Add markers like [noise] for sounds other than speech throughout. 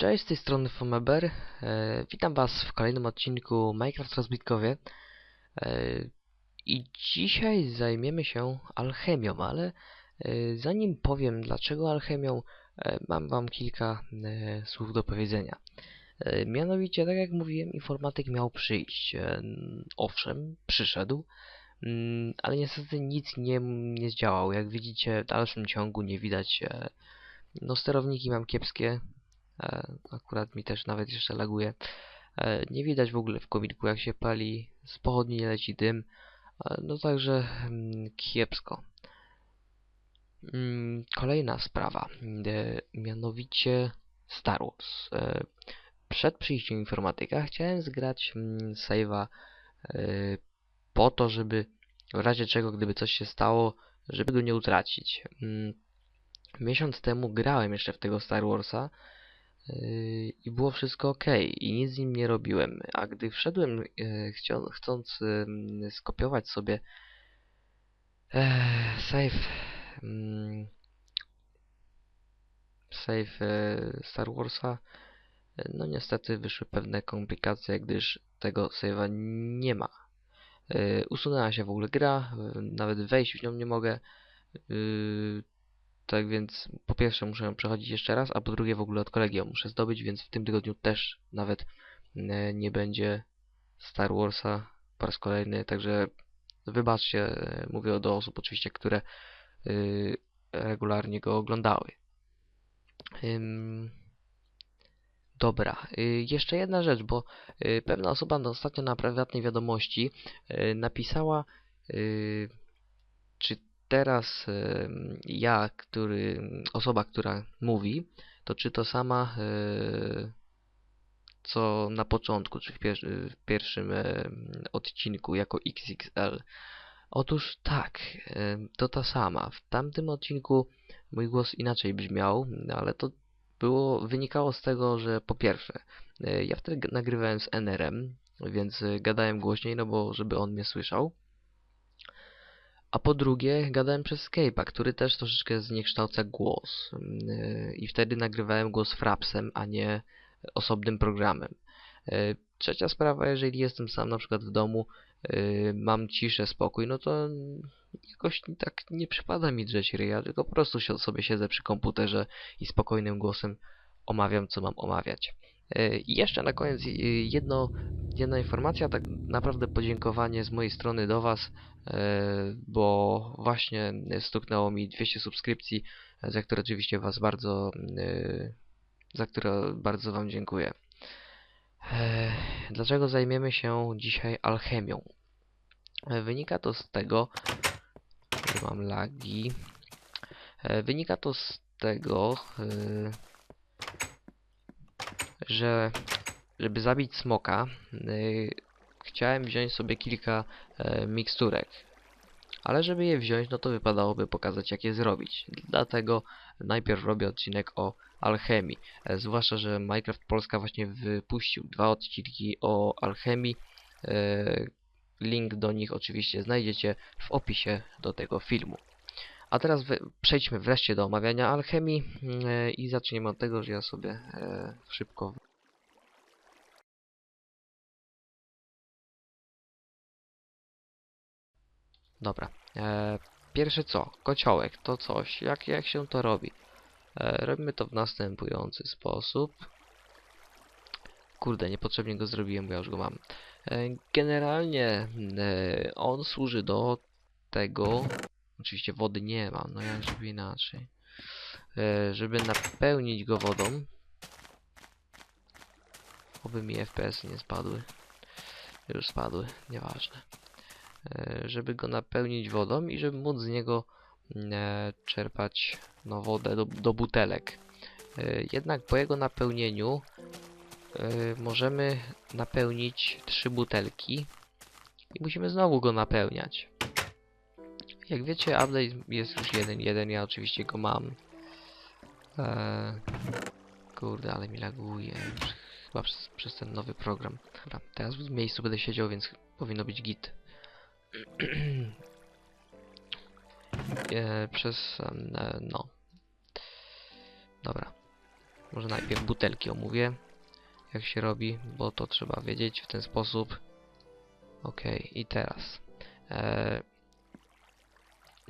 Cześć, z tej strony Fomeber. E, witam Was w kolejnym odcinku Minecraft Rozbitkowie. E, I dzisiaj zajmiemy się alchemią, ale e, zanim powiem dlaczego alchemią, e, mam Wam kilka e, słów do powiedzenia. E, mianowicie, tak jak mówiłem, informatyk miał przyjść. E, owszem, przyszedł, mm, ale niestety nic nie, nie zdziałał. Jak widzicie, w dalszym ciągu nie widać. E, no, sterowniki mam kiepskie, akurat mi też nawet jeszcze laguje. E, nie widać w ogóle w kominku jak się pali, z pochodni nie leci dym. E, no także mm, kiepsko. Mm, Kolejna sprawa, e, mianowicie Star Wars. E, Przed przyjściem informatyka chciałem zgrać mm, save'a e, po to, żeby w razie czego, gdyby coś się stało, żeby go nie utracić. Miesiąc temu grałem jeszcze w tego Star Warsa, i było wszystko ok i nic z nim nie robiłem. A gdy wszedłem chcią, chcąc skopiować sobie e, save mm, save e, Star Warsa, e, no niestety wyszły pewne komplikacje, gdyż tego save'a nie ma. E, usunęła się w ogóle gra, e, nawet wejść w nią nie mogę. E, tak więc po pierwsze muszę przechodzić jeszcze raz, a po drugie w ogóle od kolegi ją muszę zdobyć, więc w tym tygodniu też nawet e, nie będzie Star Warsa po raz kolejny, także wybaczcie, e, mówię do osób oczywiście, które y, regularnie go oglądały. Dobra, jeszcze jedna rzecz, bo pewna osoba ostatnio na prywatnej wiadomości napisała, czy teraz ja, który, osoba, która mówi, to czy to sama, e, co na początku, czy w, pier w pierwszym odcinku jako XXL. Otóż tak, to ta sama. W tamtym odcinku mój głos inaczej brzmiał, ale to było, wynikało z tego, że po pierwsze, e, ja wtedy nagrywałem z NR-em, więc e, gadałem głośniej, no bo żeby on mnie słyszał. A po drugie, gadałem przez Skype'a, który też troszeczkę zniekształca głos. Yy, I wtedy nagrywałem głos frapsem, a nie osobnym programem. Yy, Trzecia sprawa, jeżeli jestem sam na przykład w domu, yy, mam ciszę, spokój, no to jakoś tak nie przypada mi drzeć ryja, tylko po prostu sobie siedzę przy komputerze i spokojnym głosem omawiam, co mam omawiać. Yy, I jeszcze na koniec yy, jedno, jedna informacja, tak naprawdę podziękowanie z mojej strony do Was, e, bo właśnie stuknęło mi 200 subskrypcji, e, za które oczywiście Was bardzo, e, za które bardzo Wam dziękuję. E, Dlaczego zajmiemy się dzisiaj alchemią? E, Wynika to z tego, że mam lagi. E, Wynika to z tego, e, że żeby zabić smoka, e, chciałem wziąć sobie kilka e, miksturek. Ale żeby je wziąć, no to wypadałoby pokazać jak je zrobić. Dlatego najpierw robię odcinek o alchemii. E, zwłaszcza, że Minecraft Polska właśnie wypuścił dwa odcinki o alchemii. E, link do nich oczywiście znajdziecie w opisie do tego filmu. A teraz przejdźmy wreszcie do omawiania alchemii e, i zaczniemy od tego, że ja sobie e, szybko Dobra. E, pierwsze co? Kociołek. To coś. Jak, jak się to robi? E, robimy to w następujący sposób. Kurde, niepotrzebnie go zrobiłem, bo ja już go mam. Generalnie on służy do tego... Oczywiście wody nie mam, no jak żeby inaczej. E, żeby napełnić go wodą. Oby mi FPS nie spadły. Już spadły, nieważne e, żeby go napełnić wodą i żeby móc z niego e, czerpać no, wodę do, do butelek. E, Jednak po jego napełnieniu e, możemy napełnić trzy butelki i musimy znowu go napełniać. Jak wiecie, update jest już 1.1, ja oczywiście go mam. E, kurde, ale mi laguje. Chyba przez, przez ten nowy program. Dobra, teraz w miejscu będę siedział, więc powinno być git. [clears throat] e, przez e, no. Dobra. Może najpierw butelki omówię, jak się robi, bo to trzeba wiedzieć w ten sposób. Ok, i teraz. E,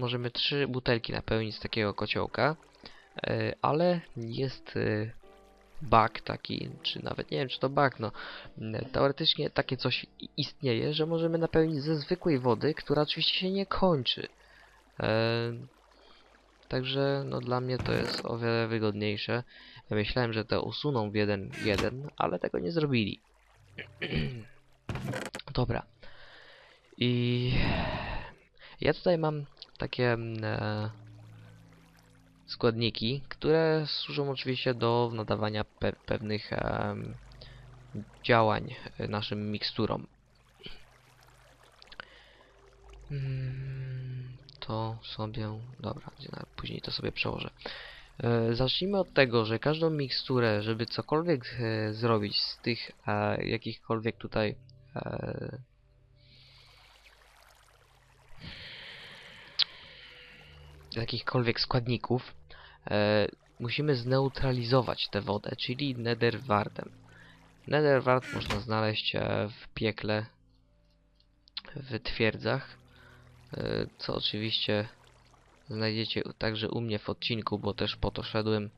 możemy trzy butelki napełnić z takiego kociołka, e, ale jest e, bug taki, czy nawet nie wiem, czy to bug, no. Mm, Teoretycznie takie coś istnieje, że możemy napełnić ze zwykłej wody, która oczywiście się nie kończy. E, Także no dla mnie to jest o wiele wygodniejsze. Ja myślałem, że to usuną w jeden, jeden, ale tego nie zrobili. [clears throat] Dobra. I ja tutaj mam takie mm, e, składniki, które służą oczywiście do nadawania pe pewnych em, działań e, naszym miksturom. Mm, To sobie. Dobra, później to sobie przełożę. E, zacznijmy od tego, że każdą miksturę, żeby cokolwiek e, zrobić z tych e, jakichkolwiek tutaj jakichkolwiek składników, e, musimy zneutralizować tę wodę, czyli netherwardem. Netherward można znaleźć e, w piekle, w twierdzach, e, co oczywiście znajdziecie także u mnie w odcinku, bo też po to szedłem.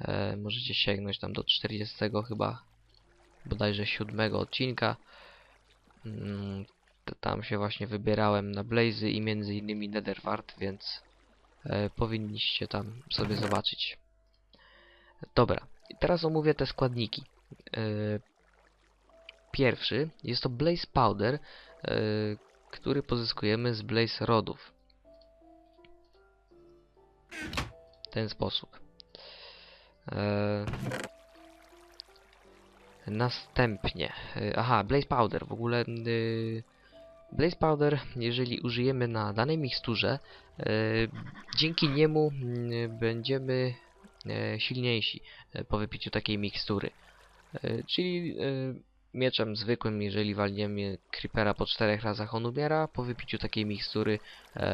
E, możecie sięgnąć tam do 40 chyba, bodajże 7 odcinka. Mm, tam się właśnie wybierałem na Blazy i między innymi Netherward, więc powinniście tam sobie zobaczyć. Dobra, teraz omówię te składniki. E, pierwszy jest to Blaze Powder, e, który pozyskujemy z Blaze Rodów. W ten sposób. E, następnie, e, aha, Blaze Powder. W ogóle y, Blaze Powder, jeżeli użyjemy na danej miksturze, e, dzięki niemu mm, będziemy e, silniejsi e, po wypiciu takiej mikstury. Czyli mieczem zwykłym, jeżeli walniemy creepera po czterech razach, on umiera. Po wypiciu takiej mikstury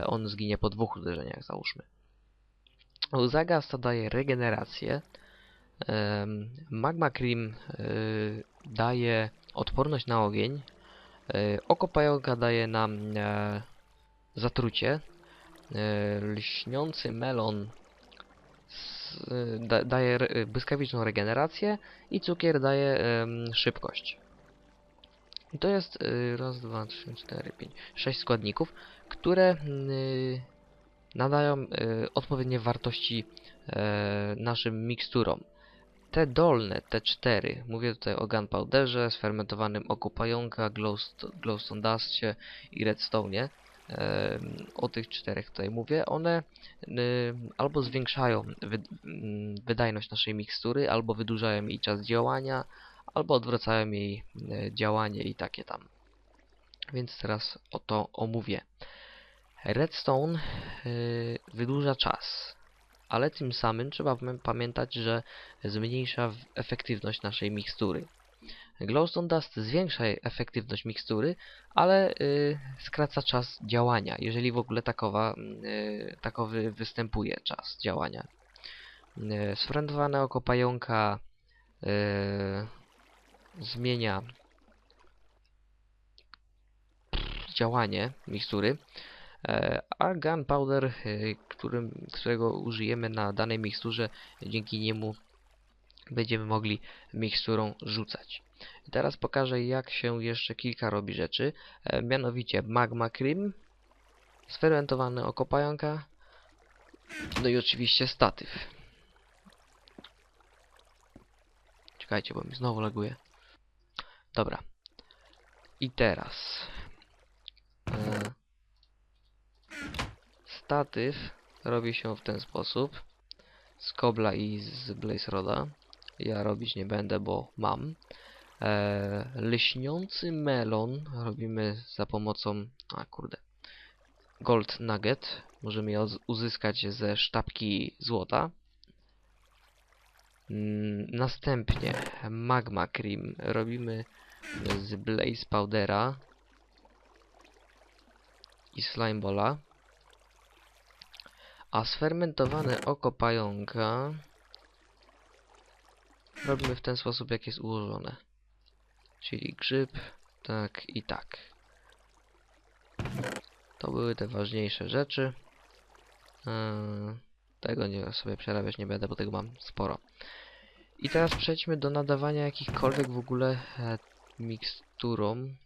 on zginie po dwóch uderzeniach, załóżmy. Zagasta daje regenerację. Magma Cream daje odporność na ogień. Y, Oko pająka daje nam e, zatrucie. y, Lśniący melon da, daje błyskawiczną regenerację i cukier daje szybkość. I to jest raz, dwa, trzy, cztery, pięć, sześć składników, które nadają odpowiednie wartości e, naszym miksturom. Te dolne, te cztery, mówię tutaj o gunpowderze, sfermentowanym oku pająka, glowst- glowstone dustie i redstone'ie. E, o tych czterech tutaj mówię. One y, albo zwiększają wy, wydajność naszej mikstury, albo wydłużają jej czas działania, albo odwracają jej e, działanie i takie tam. Więc teraz o to omówię. Redstone yy, wydłuża czas, ale tym samym trzeba pamię- pamiętać, że zmniejsza efektywność naszej mikstury. Glowstone Dust zwiększa efektywność mikstury, ale yy, skraca czas działania, jeżeli w ogóle takowa, yy, takowy występuje czas działania. Yy, sfermentowane oko pająka yy, zmienia działanie mikstury, a gunpowder, e, którym, którego użyjemy na danej miksturze, dzięki niemu będziemy mogli miksturą rzucać. Teraz pokażę jak się jeszcze kilka robi rzeczy, e, mianowicie magma cream, sfermentowane oko pająka, no i oczywiście statyw. Czekajcie, bo mi znowu laguje. Dobra. I teraz... E, statyw robi się w ten sposób. Z kobla i z Blaze Roda. Ja robić nie będę, bo mam. E, melon robimy za pomocą... A kurde. Gold Nugget. Możemy je uz- uzyskać ze sztabki złota. Mm, Następnie Magma Cream robimy z Blaze Powdera i Slime Balla. A sfermentowane oko pająka robimy w ten sposób, jak jest ułożone. Czyli grzyb, tak i tak. To były te ważniejsze rzeczy. Eee, tego nie sobie przerabiać nie będę, bo tego mam sporo. I teraz przejdźmy do nadawania jakichkolwiek w ogóle e, miksturom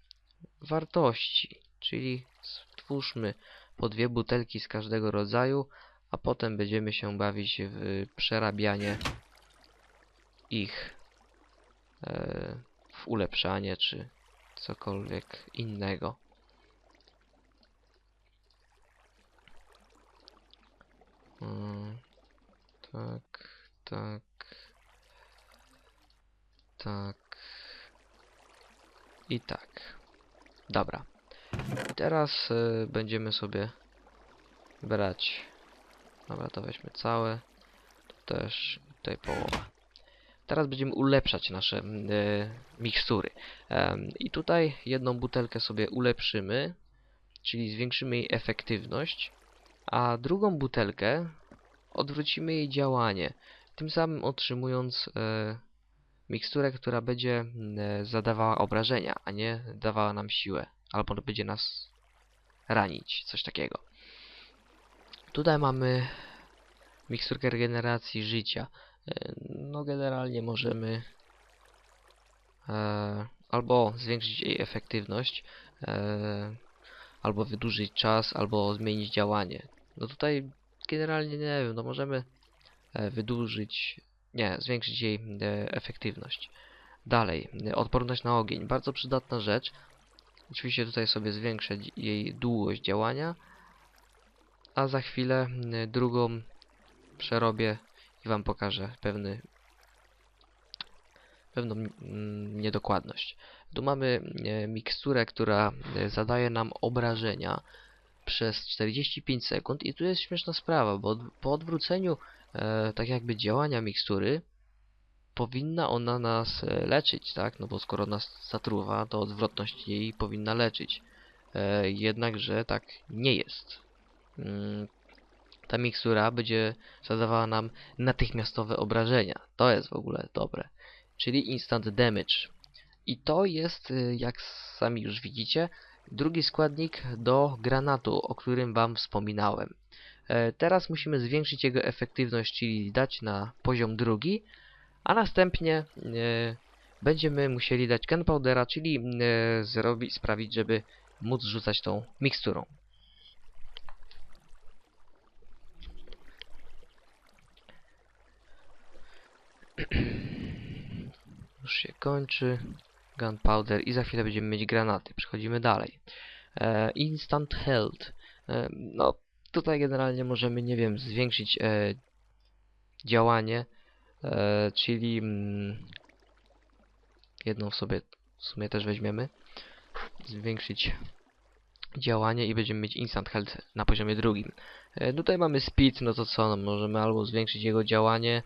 wartości. Czyli stwórzmy po dwie butelki z każdego rodzaju, a potem będziemy się bawić w przerabianie ich e, w ulepszanie czy cokolwiek innego. Mm, tak, tak, tak i tak. Dobra. I teraz y, będziemy sobie brać. Dobra, to weźmy całe. Tu też, tutaj połowa. Teraz będziemy ulepszać nasze y, mikstury. I tutaj jedną butelkę sobie ulepszymy, czyli zwiększymy jej efektywność, a drugą butelkę odwrócimy jej działanie, tym samym otrzymując e, miksturę, która będzie e, zadawała obrażenia, a nie dawała nam siłę, albo będzie nas ranić, coś takiego. Tutaj mamy miksturkę regeneracji życia. E, No generalnie możemy e, albo zwiększyć jej efektywność, e, albo wydłużyć czas, albo zmienić działanie. No tutaj generalnie nie wiem, no możemy e, wydłużyć, nie, zwiększyć jej e, efektywność. Dalej, odporność na ogień, bardzo przydatna rzecz. Oczywiście tutaj sobie zwiększę dzi- jej długość działania, a za chwilę e, drugą przerobię i Wam pokażę pewny, pewną mm, niedokładność. Tu mamy e, miksturę, która e, zadaje nam obrażenia przez 45 sekund i tu jest śmieszna sprawa, bo po odwróceniu e, tak jakby działania mikstury powinna ona nas e, leczyć, tak? No bo skoro nas zatruwa, to odwrotność jej powinna leczyć. E, jednakże tak nie jest. Mm, ta mikstura będzie zadawała nam natychmiastowe obrażenia. To jest w ogóle dobre. Czyli instant damage. I to jest, y, jak sami już widzicie, drugi składnik do granatu, o którym Wam wspominałem. E, Teraz musimy zwiększyć jego efektywność, czyli dać na poziom drugi, a następnie e, będziemy musieli dać gunpowdera, czyli e, zrobić, sprawić, żeby móc rzucać tą miksturą. Już się kończy gunpowder i za chwilę będziemy mieć granaty. Przechodzimy dalej. E, instant health. E, no, tutaj generalnie możemy, nie wiem, zwiększyć e, działanie, e, czyli mm, jedną sobie w sumie też weźmiemy. Zwiększyć działanie i będziemy mieć instant health na poziomie drugim. E, tutaj mamy speed, no to co, no, możemy albo zwiększyć jego działanie,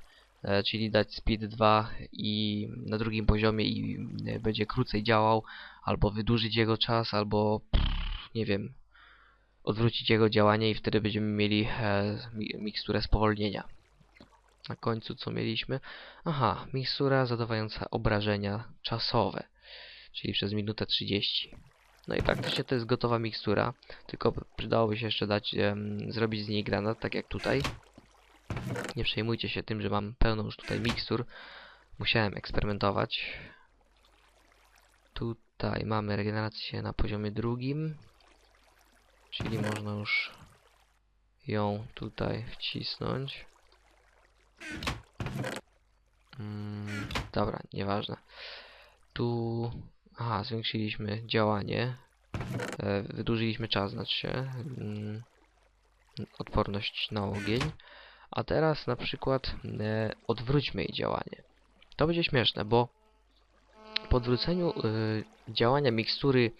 czyli dać speed 2 i na drugim poziomie i e, będzie krócej działał, albo wydłużyć jego czas, albo nie wiem, odwrócić jego działanie i wtedy będziemy mieli e, mi- miksturę spowolnienia. Na końcu co mieliśmy? Aha, mikstura zadawająca obrażenia czasowe, czyli przez minutę 30. No i praktycznie to jest gotowa mikstura, tylko przydałoby się jeszcze dać, zrobić z niej granat, tak jak tutaj. Nie przejmujcie się tym, że mam pełno już tutaj mikstur. Musiałem eksperymentować. Tutaj mamy regenerację na poziomie drugim. Czyli można już ją tutaj wcisnąć. Mm, dobra, nieważne. Tu... Aha, zwiększyliśmy działanie. E, wydłużyliśmy czas, znaczy się. Mm, odporność na ogień. A teraz na przykład e, odwróćmy jej działanie. To będzie śmieszne, bo po odwróceniu e, działania mikstury,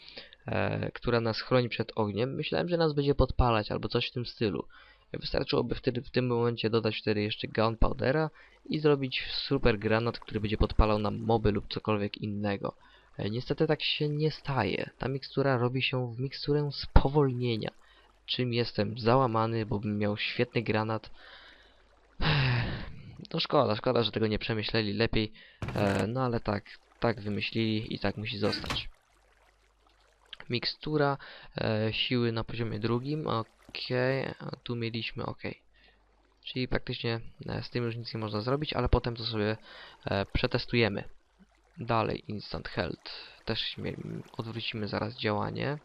e, która nas chroni przed ogniem, myślałem, że nas będzie podpalać albo coś w tym stylu. Wystarczyłoby wtedy w tym momencie dodać wtedy jeszcze gunpowdera i zrobić super granat, który będzie podpalał nam moby lub cokolwiek innego. E, Niestety tak się nie staje. Ta mikstura robi się w miksturę spowolnienia. Czym jestem załamany, bo bym miał świetny granat. No szkoda, szkoda, że tego nie przemyśleli lepiej. E, no ale tak, tak wymyślili i tak musi zostać. Mikstura e, siły na poziomie drugim, ok, a tu mieliśmy ok. Czyli praktycznie e, z tym już nic nie można zrobić, ale potem to sobie e, przetestujemy. Dalej Instant Health. Też odwrócimy zaraz działanie.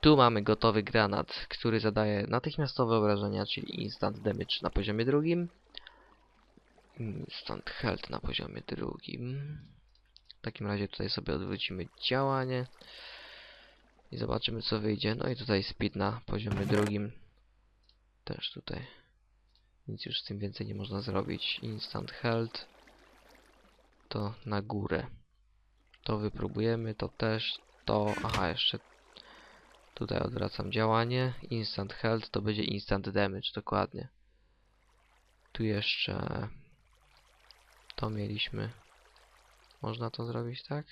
Tu mamy gotowy granat, który zadaje natychmiastowe obrażenia, czyli Instant Damage na poziomie drugim. Instant Health na poziomie drugim. W takim razie tutaj sobie odwrócimy działanie. I zobaczymy co wyjdzie. No i tutaj speed na poziomie drugim. Też tutaj. Nic już z tym więcej nie można zrobić. Instant Health. To na górę. To wypróbujemy, to też. To, aha, jeszcze tutaj odwracam działanie. Instant Health to będzie Instant Damage, dokładnie. Tu jeszcze to mieliśmy. Można to zrobić tak?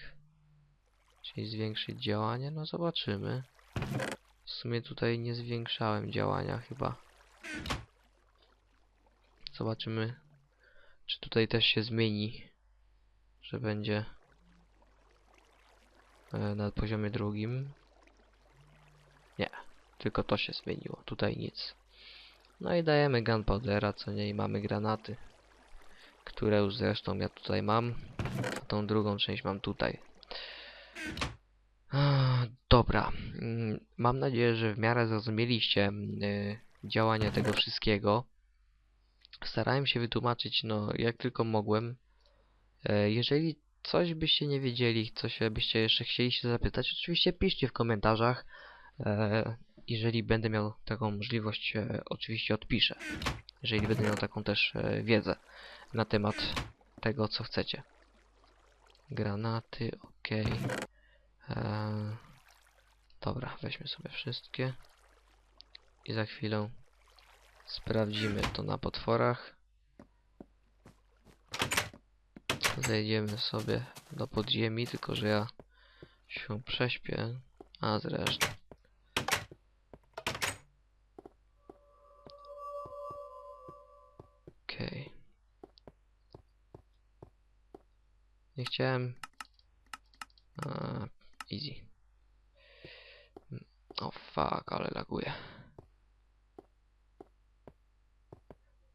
Czyli zwiększyć działanie? No zobaczymy. W sumie tutaj nie zwiększałem działania chyba. Zobaczymy, czy tutaj też się zmieni, że będzie e, na poziomie drugim. Tylko to się zmieniło, tutaj nic. No i dajemy gunpowdera, co nie, i mamy granaty, które już zresztą ja tutaj mam, a tą drugą część mam tutaj. Dobra, mm, mam nadzieję, że w miarę zrozumieliście mm, y, działanie tego wszystkiego. Starałem się wytłumaczyć, no, jak tylko mogłem. E, Jeżeli coś byście nie wiedzieli, coś byście jeszcze chcieli się zapytać, oczywiście piszcie w komentarzach. E, Jeżeli będę miał taką możliwość, e, oczywiście odpiszę. Jeżeli będę miał taką też e, wiedzę na temat tego, co chcecie. Granaty, ok. Dobra, weźmy sobie wszystkie. I za chwilę sprawdzimy to na potworach. Zejdziemy sobie do podziemi, tylko że ja się prześpię. A zresztą. Chciałem. A, easy. O fuck, ale laguje.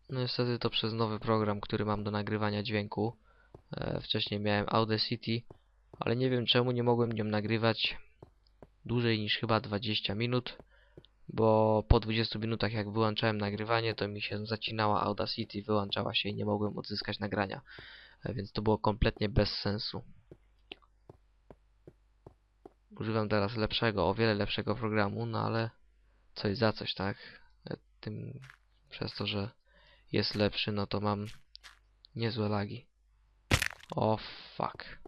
No niestety to przez nowy program, który mam do nagrywania dźwięku. E, wcześniej miałem Audacity, ale nie wiem czemu nie mogłem nią nagrywać dłużej niż chyba 20 minut, bo po 20 minutach jak wyłączałem nagrywanie, to mi się zacinała Audacity, wyłączała się i nie mogłem odzyskać nagrania. E, więc to było kompletnie bez sensu. Używam teraz lepszego, o wiele lepszego programu, no ale coś za coś, tak? E, Tym przez to, że jest lepszy, no to mam niezłe lagi. O fuck.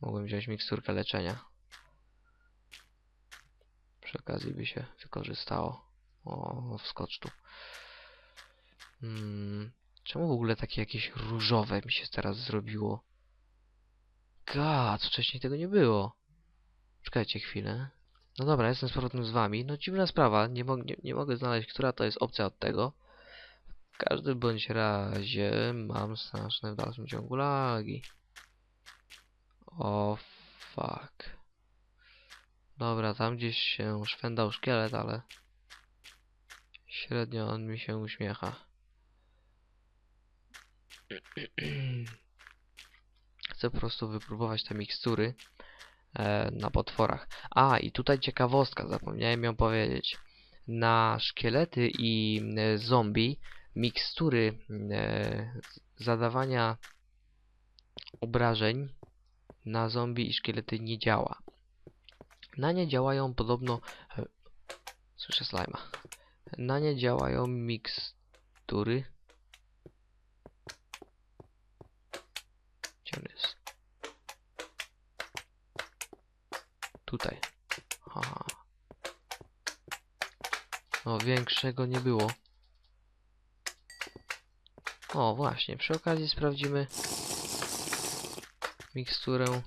Mogłem wziąć miksturkę leczenia. Przy okazji by się wykorzystało. O, wskocz tu. Hmm, czemu w ogóle takie jakieś różowe mi się teraz zrobiło? Gad, wcześniej tego nie było. Czekajcie chwilę. No dobra, jestem z powrotem z wami. No dziwna sprawa, nie, mog nie, nie mogę znaleźć, która to jest opcja od tego. W każdym bądź razie mam straszne w dalszym ciągu lagi. O fuck. Dobra, tam gdzieś się szwendał szkielet, ale średnio on mi się uśmiecha. [clears throat] Chcę po prostu wypróbować te mikstury e, na potworach. A, i tutaj ciekawostka, zapomniałem ją powiedzieć. Na szkielety i e, zombie mikstury e, zadawania obrażeń na zombie i szkielety nie działa. Na nie działają podobno... E, słyszę slajma. Na nie działają mikstury. Gdzie on jest? Tutaj. Aha. O, większego nie było. O, właśnie, przy okazji sprawdzimy miksturę.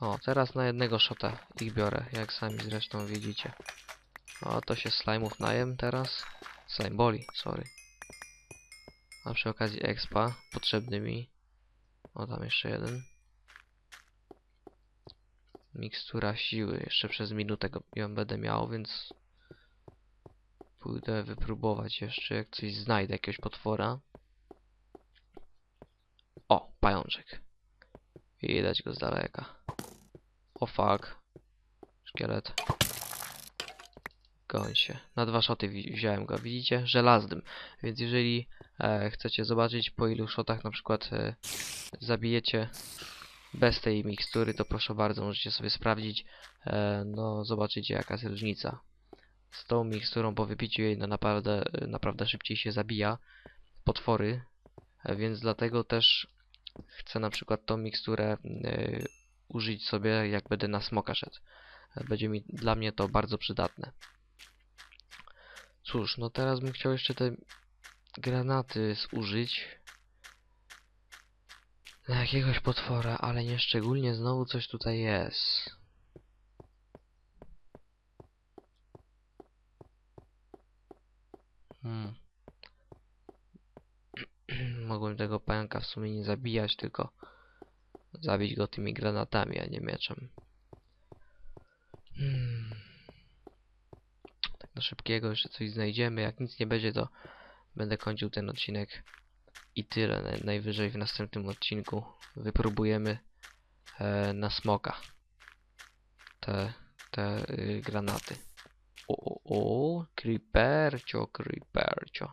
O, teraz na jednego shota ich biorę, jak sami zresztą widzicie. O, to się slime'ów najem teraz. Slime boli, sorry. A przy okazji expa potrzebny mi. O, tam jeszcze jeden. Mikstura siły. Jeszcze przez minutę ją będę miał, więc pójdę wypróbować jeszcze, jak coś znajdę, jakiegoś potwora. O, pajączek. Widać go z daleka. O fuck. Szkielet. Goń się. Na dwa szoty wziąłem go, widzicie? Żelaznym. Więc jeżeli e, chcecie zobaczyć po ilu szotach na przykład e, zabijecie bez tej mikstury, to proszę bardzo, możecie sobie sprawdzić. E, no, zobaczycie jaka jest różnica. Z tą miksturą po wypiciu jej no naprawdę, naprawdę szybciej się zabija potwory, e, więc dlatego też chcę na przykład tą miksturę e, użyć sobie jak będę na smoka szedł. E, Będzie mi dla mnie to bardzo przydatne. Cóż, no teraz bym chciał jeszcze te granaty zużyć na jakiegoś potwora, ale nie szczególnie znowu coś tutaj jest. Hmm. [clears throat] Mogłem tego pająka w sumie nie zabijać, tylko zabić go tymi granatami, a nie mieczem. Hmm. Tak na szybkiego jeszcze coś znajdziemy. Jak nic nie będzie, to będę kończył ten odcinek. I tyle. Naj- Najwyżej w następnym odcinku wypróbujemy e, na smoka te, te y, granaty. O, o, o, creepercio, creepercio.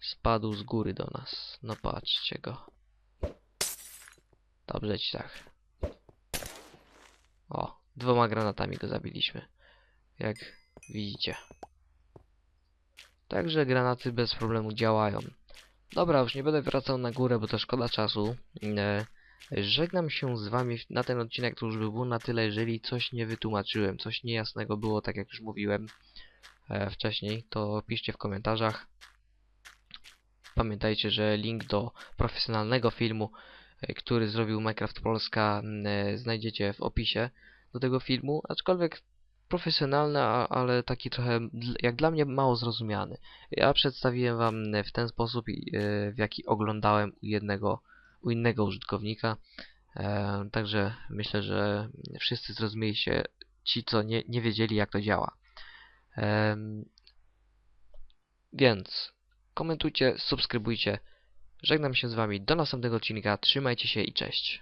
Spadł z góry do nas. No patrzcie go. Dobrze ci tak. O, dwoma granatami go zabiliśmy. Jak widzicie. Także granaty bez problemu działają. Dobra, już nie będę wracał na górę, bo to szkoda czasu. E, żegnam się z wami na ten odcinek, to już by było na tyle, jeżeli coś nie wytłumaczyłem, coś niejasnego było, tak jak już mówiłem e, wcześniej, to piszcie w komentarzach. Pamiętajcie, że link do profesjonalnego filmu, e, który zrobił Minecraft Polska, e, znajdziecie w opisie do tego filmu, aczkolwiek profesjonalny, a, ale taki trochę, jak dla mnie, mało zrozumiany. Ja przedstawiłem wam e, w ten sposób, e, w jaki oglądałem u jednego, u innego użytkownika. E, także myślę, że wszyscy zrozumieliście ci, co nie, nie wiedzieli, jak to działa. Więc komentujcie, subskrybujcie. Żegnam się z wami do następnego odcinka. Trzymajcie się i cześć.